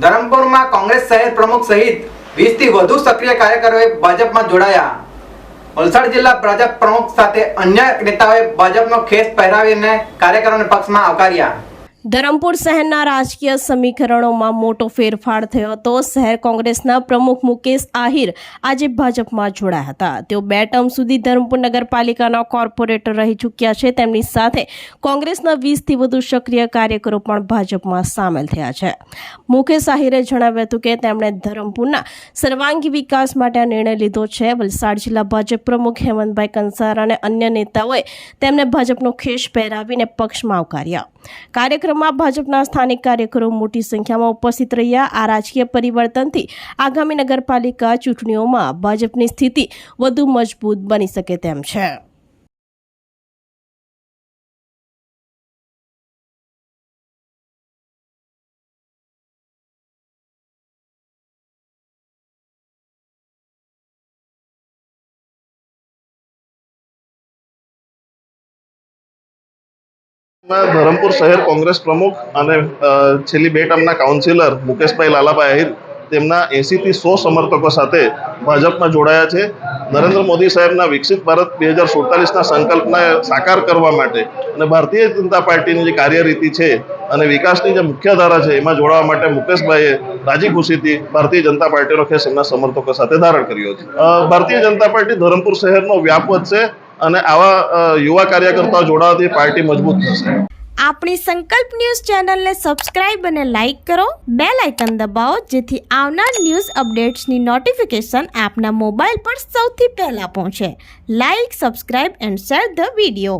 ધરમપુરમાં કોંગ્રેસ શહેર પ્રમુખ સહિત વીસથી વધુ સક્રિય કાર્યકરોએ ભાજપમાં જોડાયા. વલસાડ જિલ્લા ભાજપ પ્રમુખ સાથે અન્ય નેતાઓએ ભાજપનો ખેસ પહેરાવીને કાર્યકરોને પક્ષમાં આવકાર્યા. ધરમપુર શહેરના રાજકીય સમીકરણોમાં મોટો ફેરફાર થયો હતો. શહેર કોંગ્રેસના પ્રમુખ મુકેશ આહિર આજે ભાજપમાં જોડાયા હતા. તેઓ બે ટર્મ સુધી ધરમપુર નગરપાલિકાના કોર્પોરેટર રહી ચૂક્યા છે. તેમની સાથે કોંગ્રેસના વીસથી વધુ સક્રિય કાર્યકરો પણ ભાજપમાં સામેલ થયા છે. મુકેશ આહિરે જણાવ્યું હતું કે તેમણે ધરમપુરના સર્વાંગી વિકાસ માટે આ નિર્ણય લીધો છે. વલસાડ જિલ્લા ભાજપ પ્રમુખ હેમંતભાઈ કંસાર અને અન્ય નેતાઓએ તેમને ભાજપનો ખેસ પહેરાવીને પક્ષમાં આવકાર્યા. કાર્યક્રમમાં ભાજપના સ્થાનિક કાર્યકરો મોટી સંખ્યામાં ઉપસ્થિત રહ્યા. આ રાજકીય પરિવર્તનથી આગામી નગરપાલિકા ચૂંટણીઓમાં ભાજપની સ્થિતિ વધુ મજબૂત બની શકે તેમ છે. ધરમપુર શહેર કોંગ્રેસ પ્રમુખ અને છેલ્લી બે ટર્મના કાઉન્સિલર મુકેશભાઈ લાલાભાઈ આહિર તેમના એંસીથી સો સમર્થકો સાથે ભાજપમાં જોડાયા છે. નરેન્દ્ર મોદી સાહેબના વિકસિત ભારત બે હજાર સુડતાલીસના સંકલ્પને સાકાર કરવા માટે અને ભારતીય જનતા પાર્ટીની જે કાર્યરીતિ છે અને વિકાસની જે મુખ્ય ધારા છે એમાં જોડાવા માટે મુકેશભાઈએ રાજી ખુશીથી ભારતીય જનતા પાર્ટીનો ખેસ એમના સમર્થકો સાથે ધારણ કર્યો છે. ભારતીય જનતા પાર્ટી ધરમપુર શહેરનો વ્યાપ વધશે અને આવા યુવા કાર્યકર્તાઓ જોડાવાથી પાર્ટી મજબૂત થશે. આપણી સંકલ્પ ન્યૂઝ ચેનલને સબસ્ક્રાઇબ અને લાઇક કરો. બે લાઇકન દબાવો, જેથી આવનાર ન્યૂઝ અપડેટ્સની નોટિફિકેશન આપના મોબાઈલ પર સૌથી પહેલા પહોંચે. Like, subscribe and share the video.